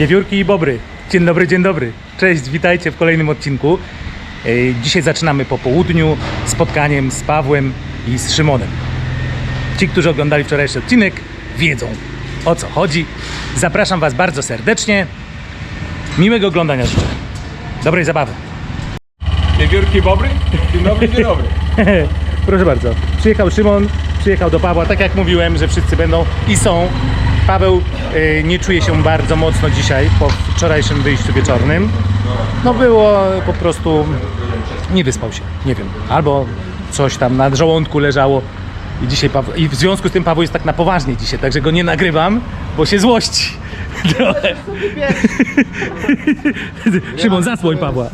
Wiewiórki i bobry. Dzień dobry, dzień dobry. Cześć, witajcie w kolejnym odcinku. Ej, Dzisiaj zaczynamy po południu spotkaniem z Pawłem i z Szymonem. Ci, którzy oglądali wczorajszy odcinek, wiedzą o co chodzi. Zapraszam Was bardzo serdecznie. Miłego oglądania życzę. Dobrej zabawy. Wiewiórki Bobry? Dzień dobry, dzień dobry. Proszę bardzo. Przyjechał Szymon, przyjechał do Pawła. Tak jak mówiłem, że wszyscy będą i są. Paweł y, nie czuje się bardzo mocno dzisiaj po wczorajszym wyjściu wieczornym. No było po prostu. Nie wyspał się. Nie wiem. Albo coś tam na żołądku leżało. I dzisiaj Paweł, I w związku z tym Paweł jest tak na poważnie dzisiaj, także go nie nagrywam, bo się złości. Trochę. Szymon, zasłoń Pawła.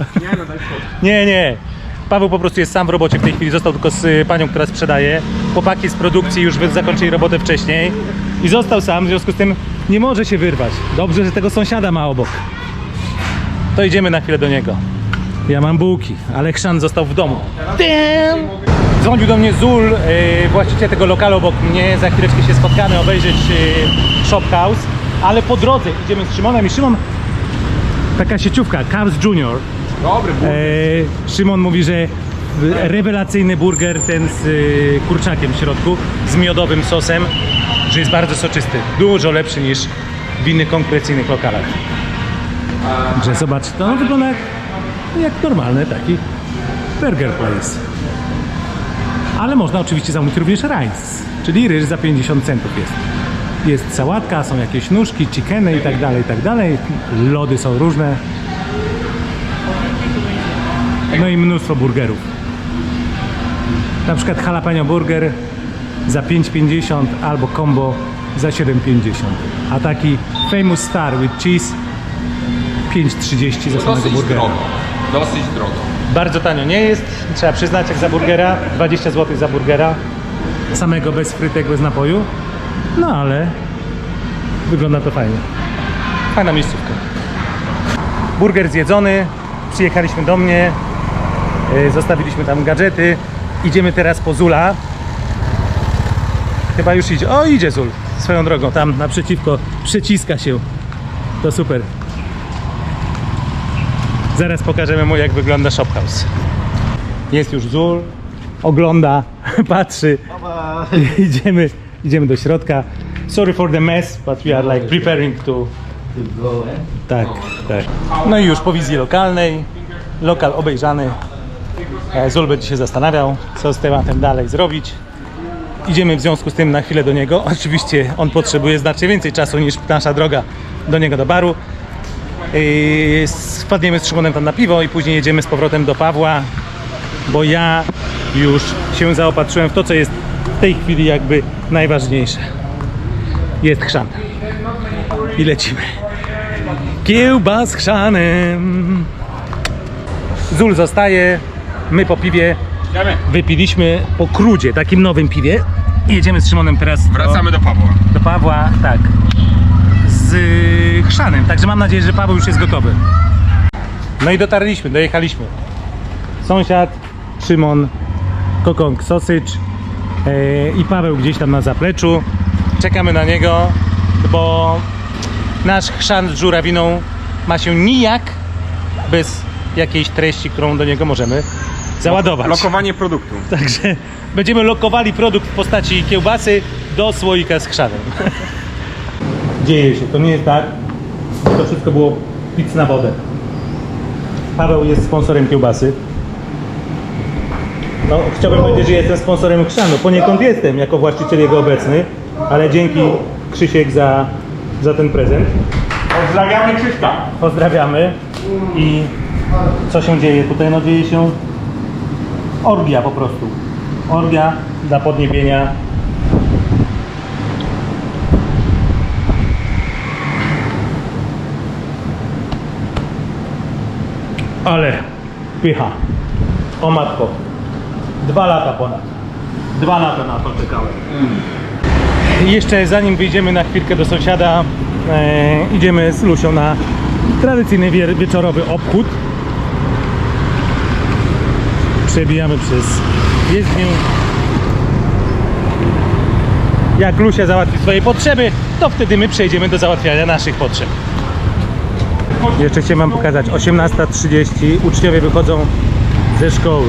Nie nie. Paweł po prostu jest sam w robocie w tej chwili. Został tylko z panią, która sprzedaje. Chłopaki z produkcji już zakończyli robotę wcześniej. I został sam, w związku z tym nie może się wyrwać. Dobrze, że tego sąsiada ma obok. To idziemy na chwilę do niego. Ja mam bułki, ale Chrzan został w domu. Damn! Dzwonił do mnie Zul, y, właściciel tego lokalu obok mnie. Za chwileczkę się spotkamy, obejrzeć y, Shop House. Ale po drodze idziemy z Szymonem i Szymon... Taka sieciówka, Cars Junior. Dobry, bo... E, Szymon mówi, że rewelacyjny burger ten z e, kurczakiem w środku, z miodowym sosem, że jest bardzo soczysty. Dużo lepszy niż w innych konkurencyjnych lokalach. Że zobacz, to wygląda jak, jak normalny taki burger place. Ale można oczywiście zamówić również rice, czyli ryż za 50 centów jest. Jest sałatka, są jakieś nóżki, chickeny i tak dalej, i tak dalej. Lody są różne. No i mnóstwo burgerów. Na przykład jalapeno burger za 5,50 albo combo za 7,50. A taki famous star with cheese 5,30 za samego Dosyć burgera. drogo. Dosyć drogo. Bardzo tanio nie jest, trzeba przyznać jak za burgera, 20 zł za burgera, samego bez frytek, bez napoju. No ale wygląda to fajnie. Fajna miejscówka. Burger zjedzony, przyjechaliśmy do mnie, zostawiliśmy tam gadżety, idziemy teraz po Zula. Chyba już idzie. O, idzie Zul swoją drogą, tam naprzeciwko, przeciska się. To super. Zaraz pokażemy mu, jak wygląda Shop House. Jest już Zul, ogląda, patrzy. idziemy, idziemy do środka. Sorry for the mess, but we are like preparing to... Tak, tak. No i już po wizji lokalnej, lokal obejrzany. E, Zul będzie się zastanawiał, co z tematem dalej zrobić. Idziemy w związku z tym na chwilę do niego. Oczywiście on potrzebuje znacznie więcej czasu niż nasza droga do niego do baru. Spadniemy z Szymonem tam na piwo i później jedziemy z powrotem do Pawła, bo ja już się zaopatrzyłem w to, co jest w tej chwili jakby najważniejsze. Jest chrzan. I lecimy. Kiełba z chrzanem. Zul zostaje, my po piwie wypiliśmy po krudzie, takim nowym piwie. I jedziemy z Szymonem teraz do- Wracamy do Pawła. do Pawła, tak, z y, chrzanem. Także mam nadzieję, że Paweł już jest gotowy. No i dotarliśmy, dojechaliśmy. Sąsiad, Szymon, Kokong Sausage e, i Paweł gdzieś tam na zapleczu. Czekamy na niego, bo nasz chrzan z żurawiną ma się nijak bez jakiejś treści, którą do niego możemy załadować. Lokowanie produktu. Także będziemy lokowali produkt w postaci kiełbasy do słoika z chrzanem. Dzieje się, to nie jest tak, to wszystko było pic na wodę. Paweł jest sponsorem kiełbasy. No, chciałbym powiedzieć, że jestem sponsorem chrzanu. Poniekąd jestem, jako właściciel jego obecny, ale dzięki Krzysiek za, za ten prezent. Pozdrawiamy Krzyśka. Pozdrawiamy. I co się dzieje tutaj? No dzieje się orgia po prostu. Orgia dla podniebienia. Ale pycha. O matko. Dwa lata ponad. Dwa lata na to czekałem. Jeszcze zanim wyjdziemy na chwilkę do sąsiada, e, idziemy z Lusią na tradycyjny wie, wieczorowy obchód. Przebijamy przez jezdnię. Jak Lusia załatwi swoje potrzeby, to wtedy my przejdziemy do załatwiania naszych potrzeb. Jeszcze chciałem wam pokazać, 18.30 uczniowie wychodzą ze szkoły.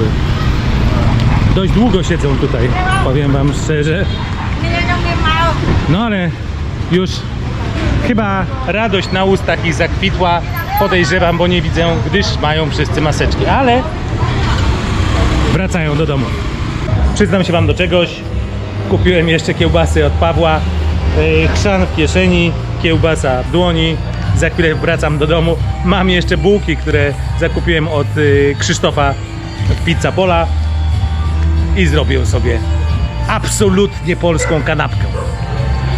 Dość długo siedzą tutaj, powiem wam szczerze. No ale już chyba radość na ustach ich zakwitła. Podejrzewam, bo nie widzę, gdyż mają wszyscy maseczki, ale wracają do domu. Przyznam się wam do czegoś. Kupiłem jeszcze kiełbasy od Pawła. Yy, Chrzan w kieszeni, kiełbasa w dłoni. Za chwilę wracam do domu. Mam jeszcze bułki, które zakupiłem od yy, Krzysztofa od Pizza Pola i zrobię sobie absolutnie polską kanapkę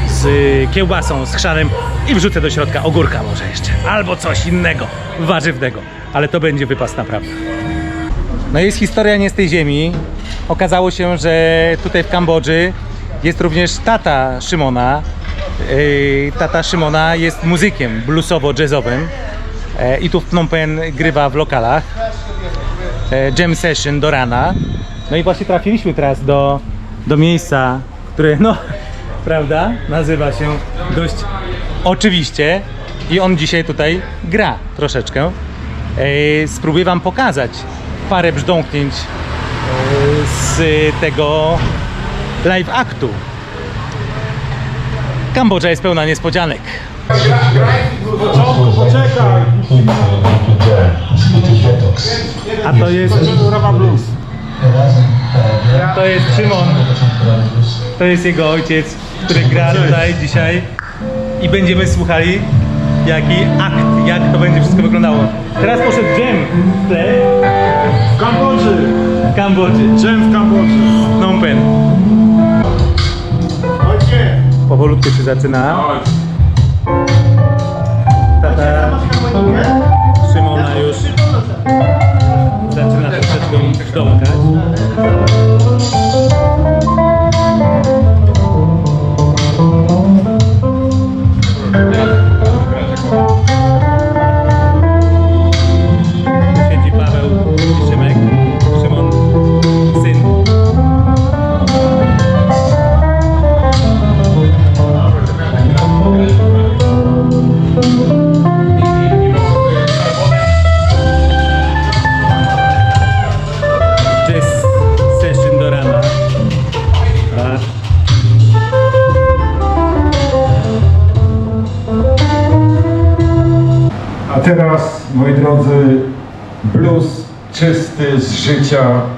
z y, kiełbasą, z chrzanem i wrzucę do środka ogórka może jeszcze, albo coś innego, warzywnego, ale to będzie wypas naprawdę. No jest historia nie z tej ziemi. Okazało się, że tutaj w Kambodży jest również tata Szymona. Yy, Tata Szymona jest muzykiem bluesowo-jazzowym E, i tu w Phnom Penh grywa w lokalach. E, Jam session do rana. No i właśnie trafiliśmy teraz do, do miejsca, które no, prawda, nazywa się dość oczywiście i on dzisiaj tutaj gra troszeczkę. Spróbuję wam pokazać parę brzdąknięć e, z tego live aktu. Kambodża jest pełna niespodzianek. Poczekaj! A to jest, Rawa Blues. to jest Szymon. To jest jego ojciec, który gra tutaj dzisiaj i będziemy słuchali jaki akt, jak to będzie wszystko wyglądało. Teraz poszedł dżem w tle Kambodży, Dżem w Kambodży. Phnom Penh. Powolutku się zaczyna. Tata Szymona już zaczyna troszeczkę brzdąkać. дивіться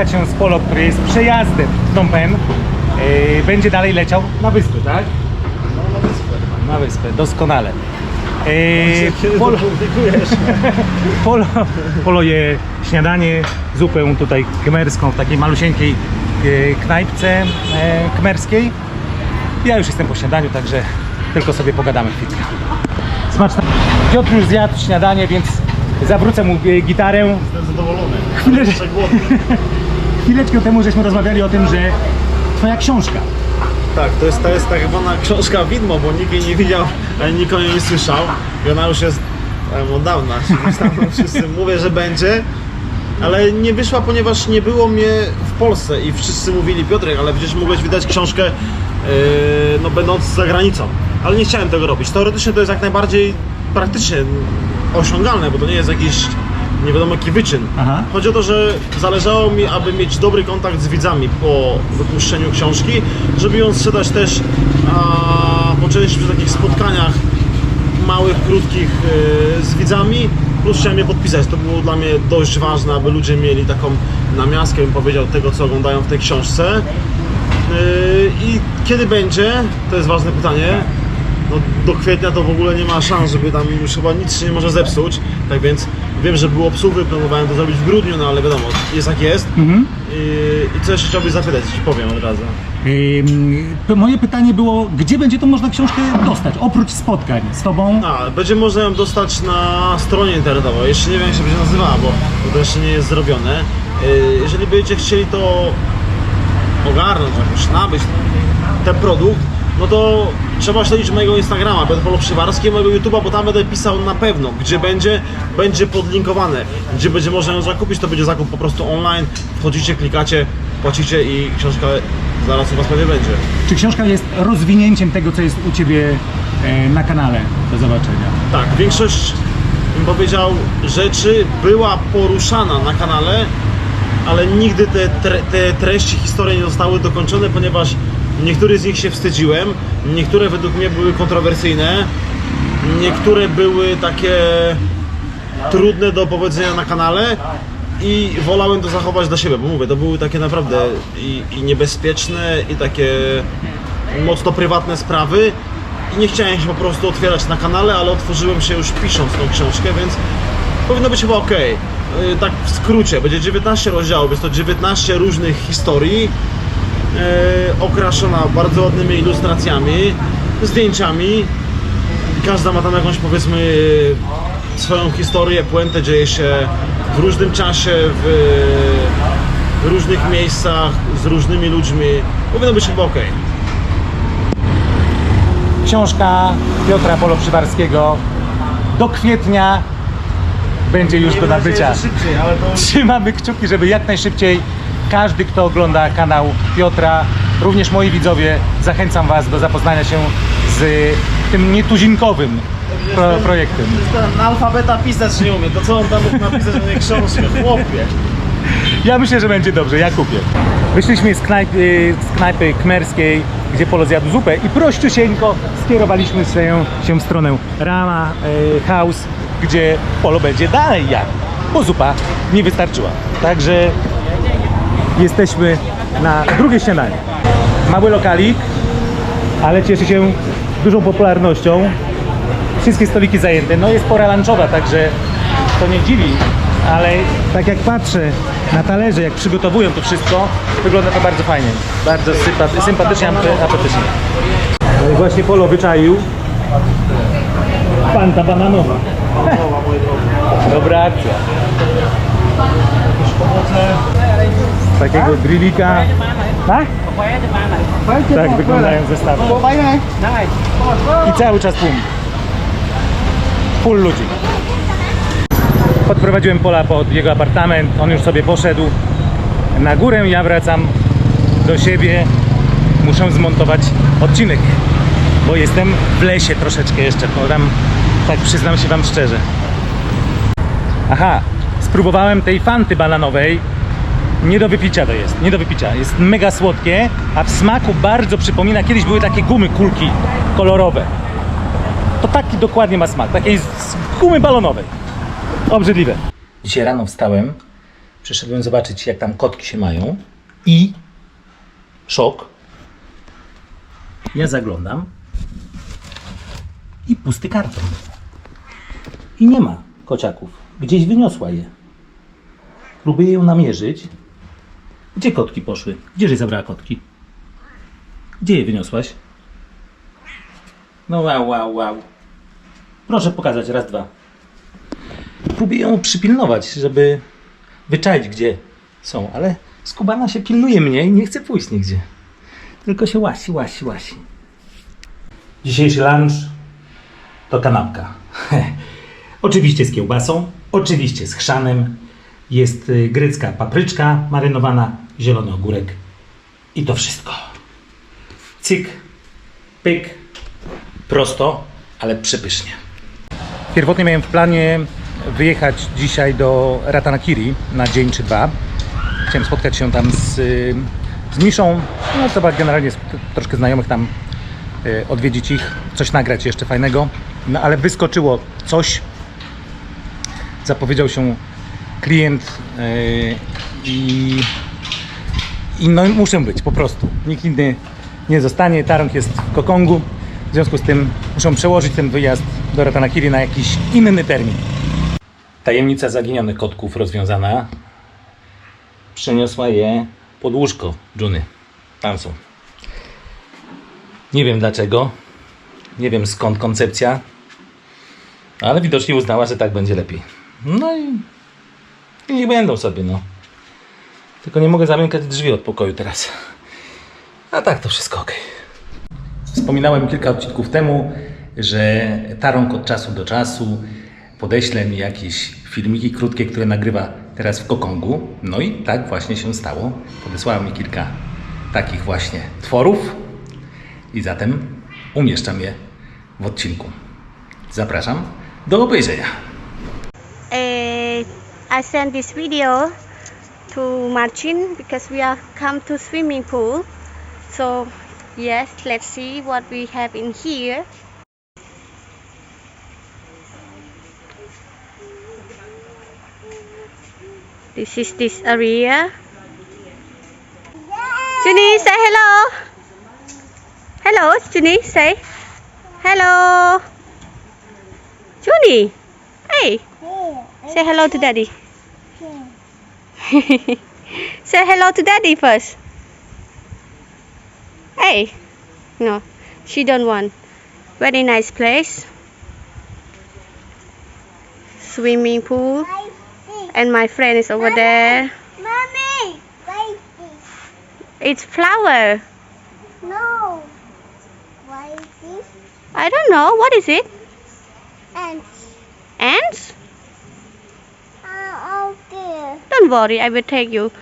spotkać się z Polo, który jest przejazdem w Phnom Penh. Yy, będzie dalej leciał na wyspę, tak? na wyspę. Na wyspę, doskonale. Yy, Polo, Polo, Polo je śniadanie, zupę tutaj kmerską w takiej malusieńkiej yy, knajpce e, kmerskiej. Ja już jestem po śniadaniu, także tylko sobie pogadamy chwilkę. Smaczne. Piotr już zjadł śniadanie, więc zawrócę mu e, gitarę. Jestem zadowolony. Chwilę. Chwileczkę temu żeśmy rozmawiali o tym, że twoja książka. Tak, to jest, to jest tak zwana książka widmo, bo nikt jej nie widział, ani nikt o niej nie słyszał. I ona już jest em, od dawna. Wszyscy mówię, że będzie. Ale nie wyszła, ponieważ nie było mnie w Polsce i wszyscy mówili Piotrek, ale przecież mogłeś wydać książkę yy, no, będąc za granicą. Ale nie chciałem tego robić. Teoretycznie to jest jak najbardziej praktycznie osiągalne, bo to nie jest jakiś nie wiadomo jaki wyczyn. Aha. Chodzi o to, że zależało mi, aby mieć dobry kontakt z widzami po wypuszczeniu książki, żeby ją sprzedać też a, po części przy takich spotkaniach małych, krótkich e, z widzami. Plus chciałem je podpisać. To było dla mnie dość ważne, aby ludzie mieli taką namiastkę, bym powiedział, tego, co oglądają w tej książce. E, I kiedy będzie? To jest ważne pytanie. No, do kwietnia to w ogóle nie ma szans, żeby tam już chyba nic się nie może zepsuć. Tak więc wiem, że było obsługi, planowałem to zrobić w grudniu, no ale wiadomo, jest jak jest. Mhm. I, I co jeszcze chciałbyś zapytać, ci powiem od razu. Ym, p- moje pytanie było, gdzie będzie tą można książkę dostać, oprócz spotkań z tobą? A, będzie można ją dostać na stronie internetowej. Jeszcze nie wiem, jak się będzie nazywała, bo, bo to jeszcze nie jest zrobione. Yy, Jeżeli będziecie chcieli to ogarnąć, jakoś nabyć ten produkt, no to trzeba śledzić mojego Instagrama, Polo Przywarski, mojego YouTube'a, bo tam będę pisał na pewno, gdzie będzie, będzie podlinkowane. Gdzie będzie można ją zakupić, to będzie zakup po prostu online. Wchodzicie, klikacie, płacicie i książka zaraz u Was pewnie będzie. Czy książka jest rozwinięciem tego, co jest u ciebie e, na kanale do zobaczenia? Tak, większość, bym powiedział, rzeczy była poruszana na kanale, ale nigdy te, tre, te treści historii nie zostały dokończone, ponieważ niektóre z nich się wstydziłem, niektóre według mnie były kontrowersyjne, niektóre były takie trudne do opowiedzenia na kanale i wolałem to zachować dla siebie, bo mówię, to były takie naprawdę i, i niebezpieczne i takie mocno prywatne sprawy i nie chciałem się po prostu otwierać na kanale, ale otworzyłem się już pisząc tą książkę, więc powinno być chyba ok. Tak w skrócie, będzie 19 rozdziałów, jest to 19 różnych historii, okraszona bardzo ładnymi ilustracjami, zdjęciami. Każda ma tam jakąś powiedzmy swoją historię, puentę dzieje się w różnym czasie, w, w różnych miejscach, z różnymi ludźmi. Powinno być chyba ok. Książka Piotra Polo Przywarskiego do kwietnia będzie już do nabycia. szybciej, ale to... Trzymamy kciuki, żeby jak najszybciej każdy, kto ogląda kanał Piotra, również moi widzowie, zachęcam Was do zapoznania się z tym nietuzinkowym pro, projektem. Ten alfabeta pisać nie umie, to co on tam mógł napisać na nie książkę, chłopie. Ja myślę, że będzie dobrze, ja kupię. Wyszliśmy z knajpy, z knajpy kmerskiej, gdzie Polo zjadł zupę i prościusieńko skierowaliśmy się, się w stronę Rama e, House, gdzie Polo będzie dalej jadł, bo zupa nie wystarczyła. Także jesteśmy na drugie śniadanie. Mały lokalik, ale cieszy się dużą popularnością. Wszystkie stoliki zajęte. No jest pora lunchowa, także to nie dziwi, ale tak jak patrzę na talerze, jak przygotowują to wszystko, wygląda to bardzo fajnie. Bardzo sympaty- sympatycznie, ape- apetycznie. No i właśnie Polo wyczaił. Fanta bananowa. Dobra akcja. Takiego grillika. Tak? Tak wyglądają zestawy. I cały czas tłum. Full ludzi. Podprowadziłem Pola pod jego apartament, on już sobie poszedł na górę, ja wracam do siebie. Muszę zmontować odcinek, bo jestem w lesie troszeczkę jeszcze, bo tam, tak przyznam się wam szczerze. Aha, spróbowałem tej fanty bananowej. Nie do wypicia to jest, nie do wypicia. Jest mega słodkie, a w smaku bardzo przypomina, kiedyś były takie gumy, kulki kolorowe. To taki dokładnie ma smak, takiej z- gumy balonowej. Obrzydliwe. Dzisiaj rano wstałem, przyszedłem zobaczyć jak tam kotki się mają i szok. Ja zaglądam i pusty karton. I nie ma kociaków. Gdzieś wyniosła je. Próbuję ją namierzyć. Gdzie kotki poszły? Gdzieżeś zabrała kotki? Gdzie je wyniosłaś? No wow, wow, wow. Proszę pokazać, raz, dwa. Próbuję ją przypilnować, żeby wyczaić, gdzie są, ale skubana się pilnuje mnie i nie chce pójść nigdzie. Tylko się łasi, łasi, łasi. Dzisiejszy lunch to kanapka. oczywiście z kiełbasą, oczywiście z chrzanem. Jest y, grecka papryczka marynowana, zielony ogórek i to wszystko. Cyk, pyk, prosto, ale przepysznie. Pierwotnie miałem w planie wyjechać dzisiaj do Ratanakiri na dzień czy dwa. Chciałem spotkać się tam z, y, z Miszą, no trzeba generalnie troszkę znajomych tam y, odwiedzić ich, coś nagrać jeszcze fajnego. No ale wyskoczyło coś, zapowiedział się klient y, i, i no muszę być po prostu. Nikt inny nie zostanie. Tarąg jest w Kokongu. W związku z tym muszę przełożyć ten wyjazd do Ratanakiri na jakiś inny termin. Tajemnica zaginionych kotków rozwiązana. Przeniosła je pod łóżko Juny. Tam są. Nie wiem dlaczego. Nie wiem skąd koncepcja. Ale widocznie uznała, że tak będzie lepiej. No i, i niech będą sobie, no. Tylko nie mogę zamykać drzwi od pokoju teraz. A tak to wszystko ok. Wspominałem kilka odcinków temu, że Tarąg od czasu do czasu podeśle mi jakieś filmiki krótkie, które nagrywa teraz w Kokongu. No i tak właśnie się stało. Podesłała mi kilka takich właśnie tworów i zatem umieszczam je w odcinku. Zapraszam do obejrzenia. Eh, I sent this video to Martin because we are come to swimming pool. So yes, let's see what we have in here. This is this area. Junie, say hello. Hello, Junie, say hello. Junie, hey. Say hello to daddy. Say hello to daddy first. Hey. No, she don't want. Very nice place. Swimming pool. And my friend is over there. Mommy, why this? It's flower. No. Why this? I don't know. What is it? And Ants? Don't worry, I will take you.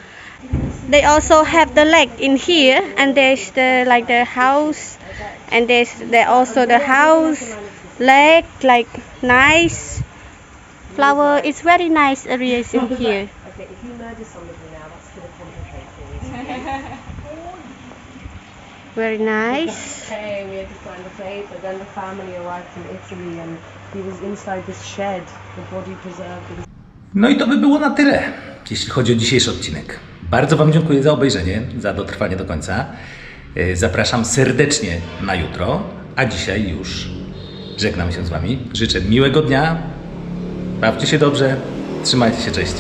They also have the lake in here, and there's the like the house, and there's there also the house, lake, like nice flower. It's very nice areas in here. Very nice. Okay, we had to find a place, but then the family arrived from Italy and he was inside this shed, the body preserved. in No i to by było na tyle, jeśli chodzi o dzisiejszy odcinek. Bardzo Wam dziękuję za obejrzenie, za dotrwanie do końca. E, Zapraszam serdecznie na jutro, a dzisiaj już żegnam się z Wami. Życzę miłego dnia, bawcie się dobrze, trzymajcie się, cześć.